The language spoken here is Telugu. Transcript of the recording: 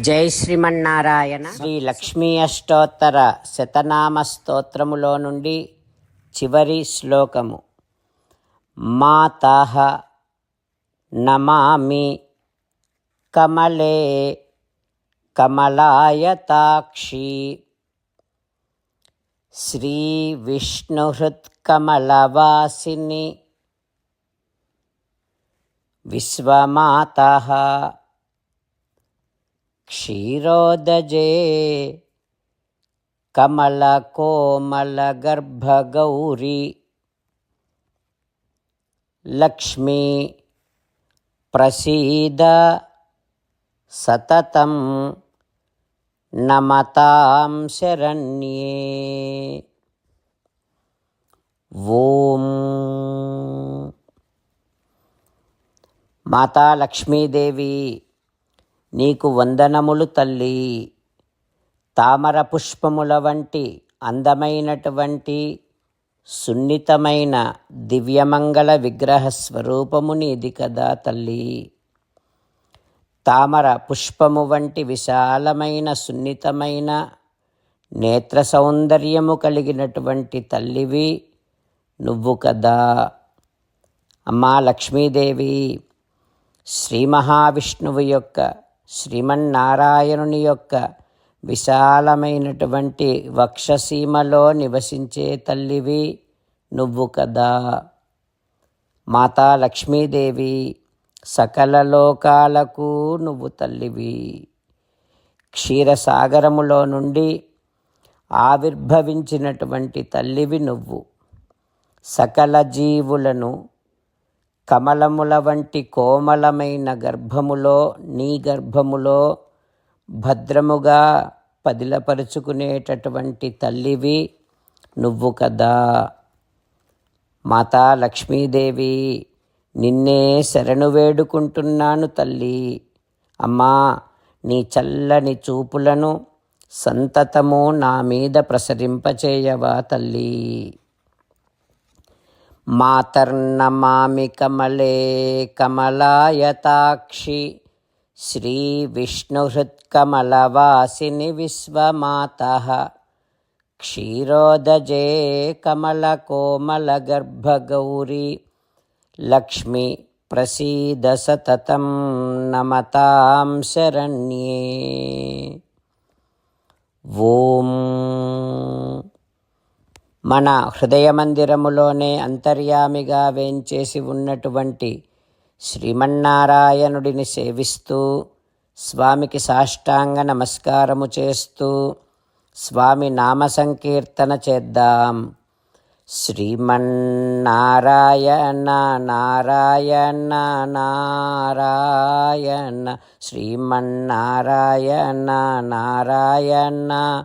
జై శ్రీమన్నారాయణ. శ్రీ లక్ష్మీ అష్టోత్తర శతనామ స్తోత్రములో నుండి చివరి శ్లోకము. మాత నమామి కమలే కమలాయతాక్షి. శ్రీ విష్ణుహృత్కమలవాసిని విశ్వమాత क्षीरोदजे। कमलकोमलगर्भगौरी। लक्ष्मी प्रसीद सतत नमतां शरण्ये। वो माता लक्ष्मीदेवी। నీకు వందనములు తల్లి. తామర పుష్పముల వంటి అందమైనటువంటి సున్నితమైన దివ్యమంగళ విగ్రహ స్వరూపము నీది కదా తల్లి. తామర పుష్పము వంటి విశాలమైన సున్నితమైన నేత్ర సౌందర్యము కలిగినటువంటి తల్లివి నువ్వు కదా. అమ్మా లక్ష్మీదేవి శ్రీ మహావిష్ణువు యొక్క శ్రీమన్నారాయణుని యొక్క విశాలమైనటువంటి వక్షసీమలో నివసించే తల్లివి నువ్వు కదా. మాతా లక్ష్మీదేవి సకల లోకాలకు నువ్వు తల్లివి. క్షీరసాగరములో నుండి ఆవిర్భవించినటువంటి తల్లివి నువ్వు. సకల జీవులను కమలముల వంటి కోమలమైన గర్భములో నీ గర్భములో భద్రముగా పదిలపరుచుకునేటటువంటి తల్లివి నువ్వు కదా. మాతా లక్ష్మీదేవి నిన్నే శరణు వేడుకుంటున్నాను తల్లి. అమ్మా నీ చల్లని చూపులను సంతతము నా మీద ప్రసరింపచేయవా తల్లి. మాతర్నమామి కమలే కమలాయతాక్షి శ్రీ విష్ణుహృత్కమలవాసిని విశ్వమాత క్షీరోదజే కమలకోమలగర్భగౌరీ లక్ష్మి ప్రసీద సతతం నమతాం శరణ్యే ఓం మన హృదయ మందిరములోనే అంతర్యామిగా వేంచేసి ఉన్నటువంటి శ్రీమన్నారాయణుడిని సేవిస్తూ స్వామికి సాష్టాంగ నమస్కారము చేస్తూ స్వామి నామ సంకీర్తన చేద్దాం. శ్రీమన్నారాయణ నారాయణ నారాయణ శ్రీమన్నారాయణ నారాయణ